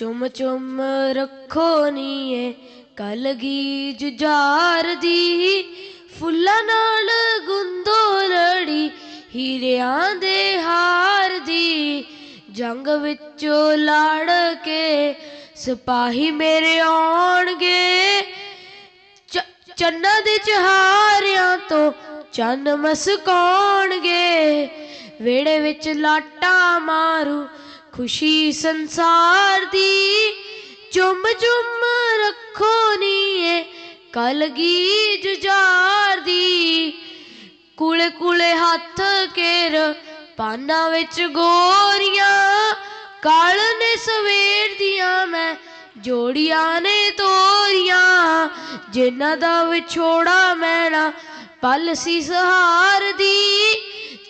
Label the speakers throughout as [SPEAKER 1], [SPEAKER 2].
[SPEAKER 1] ਚੁੰਮ ਚੁੰਮ ਰੱਖੋ ਨੀਏ ਕਲਗੀ ਜੁਝਾਰ ਦੀ, ਫੁੱਲਾਂ ਨਾਲ ਗੁੰਦੋ ਲੜੀ, ਹੀਰਿਆਂ ਦੇ ਹਾਰ ਦੀ, ਜੰਗ ਵਿੱਚੋਂ ਲੜ ਕੇ ਸਿਪਾਹੀ ਮੇਰੇ ਆਉਣਗੇ। ਚ- ਚੰਨਾਂ ਦੇ ਚਹਾਰਿਆਂ ਤੋਂ ਚੰਨ ਮਸਕਾਉਣਗੇ, ਵਿਹੜੇ ਵਿੱਚ ਲਾਟਾ ਮਾਰੂ ਖੁਸ਼ੀ ਸੰਸਾਰ ਦੀ ਚੁੰਮ ਚੁੰਮ ਰੱਖੋ ਨੀਏ ਕਲਗੀ ਜੁਝਾਰ ਦੀ। ਕੁਲੇ ਕੁਲੇ ਹੱਥ ਕੇਰ ਪਾਨਾਂ ਵਿੱਚ ਗੋਰੀਆਂ, ਕਾਲ ਨੇ ਸਵੇਰ ਦੀਆਂ ਮੈਂ ਜੋੜੀਆਂ ਨੇ ਤੋਰੀਆਂ, ਜਿਨ੍ਹਾਂ ਦਾ ਵਿਛੋੜਾ ਮੈਣਾ ਪਲ ਸੀ ਸਹਾਰ ਦੀ।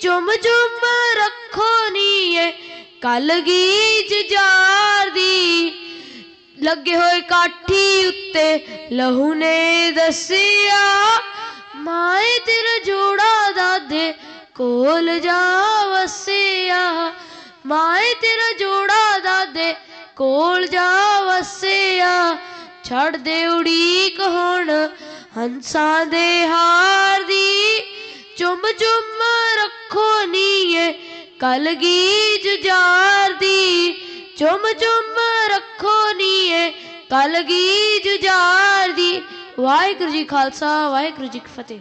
[SPEAKER 1] ਚੁੰਮ ਚੁੰਮ ਰੱਖੋ ਨੀਏ ਕਲਗੀ ਜਜਾਰ ਦੀ ਲੱਗੇ ਹੋਏ ਕਾਠੀ ਉੱਤੇ ਲਹੂ ਨੇ ਦੱਸਿਆ, ਮਾਏ ਤੇਰਾ ਜੋੜਾ ਦਾਦੇ ਕੋਲ ਜਾ ਵਸਿਆ, ਮਾਏ ਤੇਰਾ ਜੋੜਾ ਦਾਦੇ ਕੋਲ ਜਾ ਵਸਿਆ। ਛੱਡ ਦੇ ਉਡੀਕ ਹੁਣ ਹੰਸਾਂ ਦੇ ਹਾਰ ਦੀ ਚੁੰਮ ਚੁੰਮ ਨੀਏ ਕਲਗੀ ਜੁਝਾਰ ਦੀ ਚੁੰਮ ਚੁੰਮ ਰੱਖੋ ਨੀਏ ਕਲਗੀ ਜੁਝਾਰ ਦੀ। ਵਾਹਿਗੁਰੂ ਜੀ ਖਾਲਸਾ, ਵਾਹਿਗੁਰੂ ਜੀ ਕੀ ਫਤਿਹ।